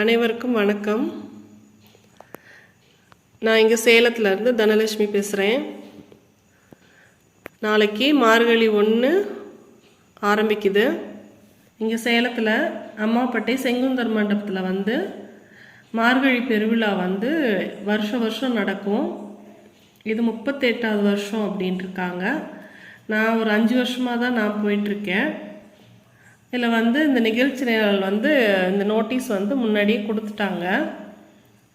அனைவருக்கும் வணக்கம். நான் இங்கே சேலத்துலேருந்து தனலட்சுமி பேசுகிறேன் நாளைக்கு மார்கழி ஒன்று ஆரம்பிக்குது. இங்கே சேலத்தில் அம்மாப்பட்டை செங்குந்தர் மண்டபத்தில் வந்து மார்கழி பெருவிழா வந்து வருஷ வருஷம் நடக்கும். இது முப்பத்தெட்டாவது வருஷம் அப்படின்ட்டுருக்காங்க நான் ஒரு அஞ்சு வருஷமாக தான் நான் போயிட்டுருக்கேன் இதில் வந்து இந்த நிகழ்ச்சி நிரல் வந்து இந்த நோட்டீஸ் வந்து முன்னாடியே கொடுத்துட்டாங்க.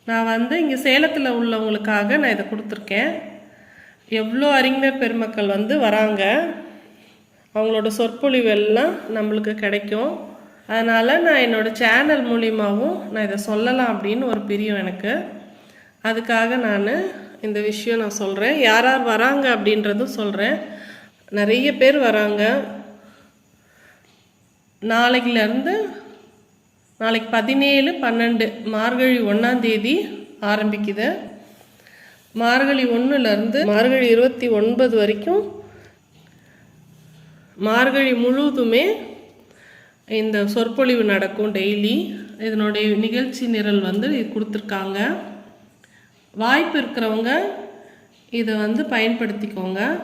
நான் வந்து இங்கே சேலத்தில் உள்ளவங்களுக்காக நான் இதை கொடுத்துருக்கேன். எவ்வளோ அறிஞர் பெருமக்கள் வந்து வராங்க. அவங்களோட சொற்பொழிவு எல்லாம் நம்மளுக்கு கிடைக்கும். அதனால் நான் என்னோடய சேனல் மூலியமாகவும் நான் இதை சொல்லலாம் அப்படின்னு ஒரு பிரியம் எனக்கு. அதுக்காக நான் இந்த விஷயம் நான் சொல்கிறேன் யார் யார் வராங்க அப்படின்றதும் சொல்கிறேன் நிறைய பேர் வராங்க. நாளைக்குலேருந்து நாளைக்கு பதினேழு பன்னெண்டு மார்கழி ஒன்றாந்தேதி ஆரம்பிக்குது. மார்கழி ஒன்றுலேருந்து மார்கழி இருபத்தி ஒன்பது வரைக்கும் மார்கழி முழுவதுமே இந்த சொற்பொழிவு நடக்கும் டெய்லி. இதனுடைய நிகழ்ச்சி நிரல் வந்து கொடுத்துருக்காங்க. வாய்ப்பு இருக்கிறவங்க இதை வந்து பயன்படுத்திக்கோங்க.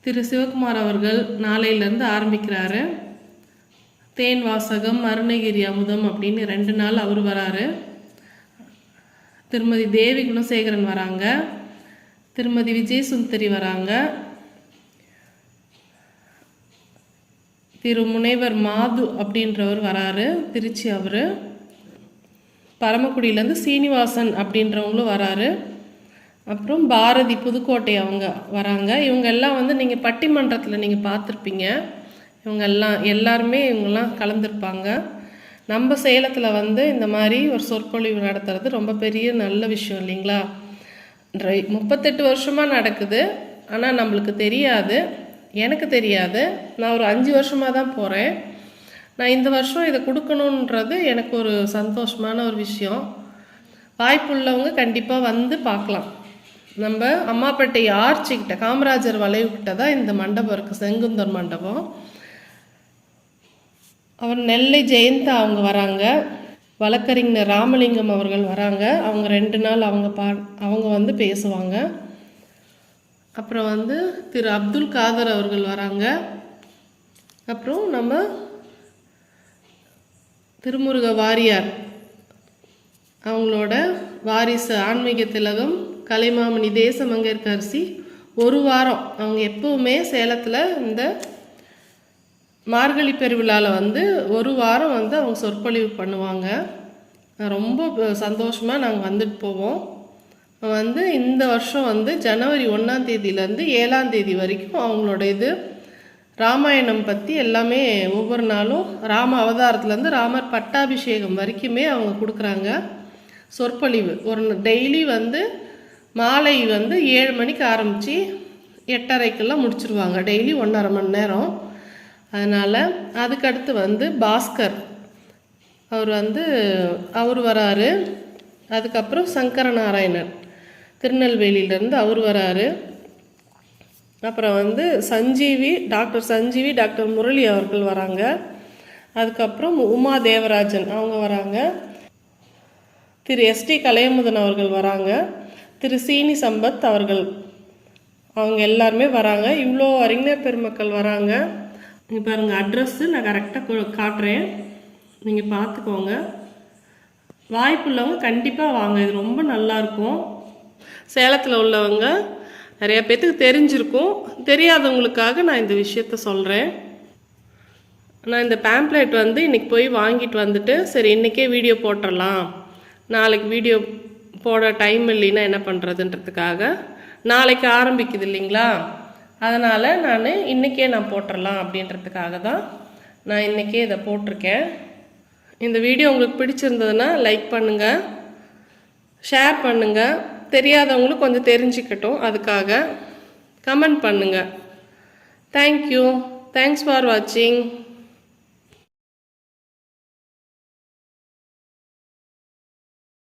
திரு. சிவகுமார் அவர்கள் நாளையிலேருந்து ஆரம்பிக்கிறாரு. தேன் வாசகம் அருணகிரி அமுதம் அப்படின்னு ரெண்டு நாள் அவர் வராரு. திருமதி தேவி குணசேகரன் வராங்க. திருமதி விஜய் சுந்தரி வராங்க. திரு முனைவர் மாது அப்படின்றவர் வராரு திருச்சி அவர். பரமக்குடியிலேருந்து சீனிவாசன் அப்படின்றவங்களும் வராரு. அப்புறம் பாரதி புதுக்கோட்டை அவங்க வராங்க. இவங்க எல்லாம் வந்து நீங்கள் பட்டிமன்றத்தில் நீங்கள் பார்த்துருப்பீங்க. இவங்க எல்லாம் எல்லாருமே இவங்கெல்லாம் கலந்துருப்பாங்க. நம்ம சேலத்தில் வந்து இந்த மாதிரி ஒரு சொற்பொழிவு நடத்துறது ரொம்ப பெரிய நல்ல விஷயம் இல்லைங்களா? முப்பத்தெட்டு வருஷமாக நடக்குது. ஆனால் நம்மளுக்கு தெரியாது. எனக்கு தெரியாது. நான் ஒரு அஞ்சு வருஷமாக தான் போகிறேன் நான் இந்த வருஷம் இதை கொடுக்கணுன்றது எனக்கு ஒரு சந்தோஷமான ஒரு விஷயம். வாய்ப்புள்ளவங்க கண்டிப்பாக வந்து பார்க்கலாம். நம்ம அம்மாப்பேட்டை ஆர்ச்சிக்கிட்ட காமராஜர் வளைவுக்கிட்ட தான் இந்த மண்டபம் இருக்குது செங்குந்தர் மண்டபம். அவர் நெல்லை ஜெயந்தா அவங்க வராங்க. வழக்கறிஞர் ராமலிங்கம் அவர்கள் வராங்க. அவங்க ரெண்டு நாள் அவங்க பா அவங்க வந்து பேசுவாங்க. அப்புறம் வந்து திரு அப்துல் காதர் அவர்கள் வராங்க. அப்புறம் நம்ம திருமுருக வாரியார். அவங்களோட வாரிசு ஆன்மீக திலகம் கலைமாமணி தேசமங்கற்கரசி ஒரு வாரம். அவங்க எப்பவுமே சேலத்தில் இந்த மார்கழி பெருவிழாவில் வந்து ஒரு வாரம் வந்து அவங்க சொற்பொழிவு பண்ணுவாங்க. ரொம்ப சந்தோஷமாக நாங்கள் வந்துட்டு போவோம். வந்து இந்த வருஷம் வந்து ஜனவரி ஒன்றாம் தேதியிலேருந்து ஏழாம் தேதி வரைக்கும் அவங்களோட இது ராமாயணம் பற்றி எல்லாமே ஒவ்வொரு நாளும் ராம அவதாரத்துலேருந்து ராமர் பட்டாபிஷேகம் வரைக்குமே அவங்க கொடுக்குறாங்க சொற்பொழிவு. ஒரு டெய்லி வந்து மாலை வந்து ஏழு மணிக்கு ஆரம்பித்து எட்டரைக்கெல்லாம் முடிச்சிருவாங்க. டெய்லி ஒன்றரை மணி நேரம். அதனால் அதுக்கடுத்து வந்து பாஸ்கர். அவர் வந்து அவர் வராரு. அதுக்கப்புறம் சங்கர நாராயணன் திருநெல்வேலியிலேருந்து அவர் வராரு. அப்புறம் வந்து சஞ்சீவி டாக்டர் சஞ்சீவி டாக்டர் முரளி அவர்கள் வராங்க. அதுக்கப்புறம் உமா தேவராஜன் அவங்க வராங்க. திரு எஸ்டி கலையமுதன் அவர்கள் வராங்க. திரு சீனி சம்பத் அவர்கள் அவங்க எல்லாருமே வராங்க. இவ்வளோ அறிஞர் பெருமக்கள் வராங்க. இங்கே பாருங்கள் அட்ரஸ்ஸு நான் கரெக்டாக காட்டுறேன். நீங்கள் பார்த்துக்கோங்க வாய்ப்புள்ளவங்க கண்டிப்பாக வாங்க இது ரொம்ப நல்லாயிருக்கும் சேலத்தில் உள்ளவங்க நிறையா பேர்த்துக்கு தெரிஞ்சிருக்கும். தெரியாதவங்களுக்காக நான் இந்த விஷயத்த சொல்கிறேன் நான் இந்த பேம்ப்ளேட் வந்து இன்றைக்கி போய் வாங்கிட்டு வந்துட்டு சரி இன்றைக்கே வீடியோ போட்டுடலாம் நாளைக்கு வீடியோ போட டைம் இல்லைன்னா என்ன பண்ணுறதுன்றதுக்காக நாளைக்கு ஆரம்பிக்குது இல்லைங்களா? அதனால் நான் இன்றைக்கே நான் போட்டுடலாம் அப்படின்றதுக்காக தான் நான் இன்றைக்கே இதை போட்டிருக்கேன். இந்த வீடியோ உங்களுக்கு பிடிச்சிருந்ததுன்னா லைக் பண்ணுங்கள் ஷேர் பண்ணுங்கள் தெரியாதவங்களும் கொஞ்சம் தெரிஞ்சுக்கட்டும். அதுக்காக கமெண்ட் பண்ணுங்கள் தேங்க்யூ தேங்க்ஸ் ஃபார் வாட்சிங்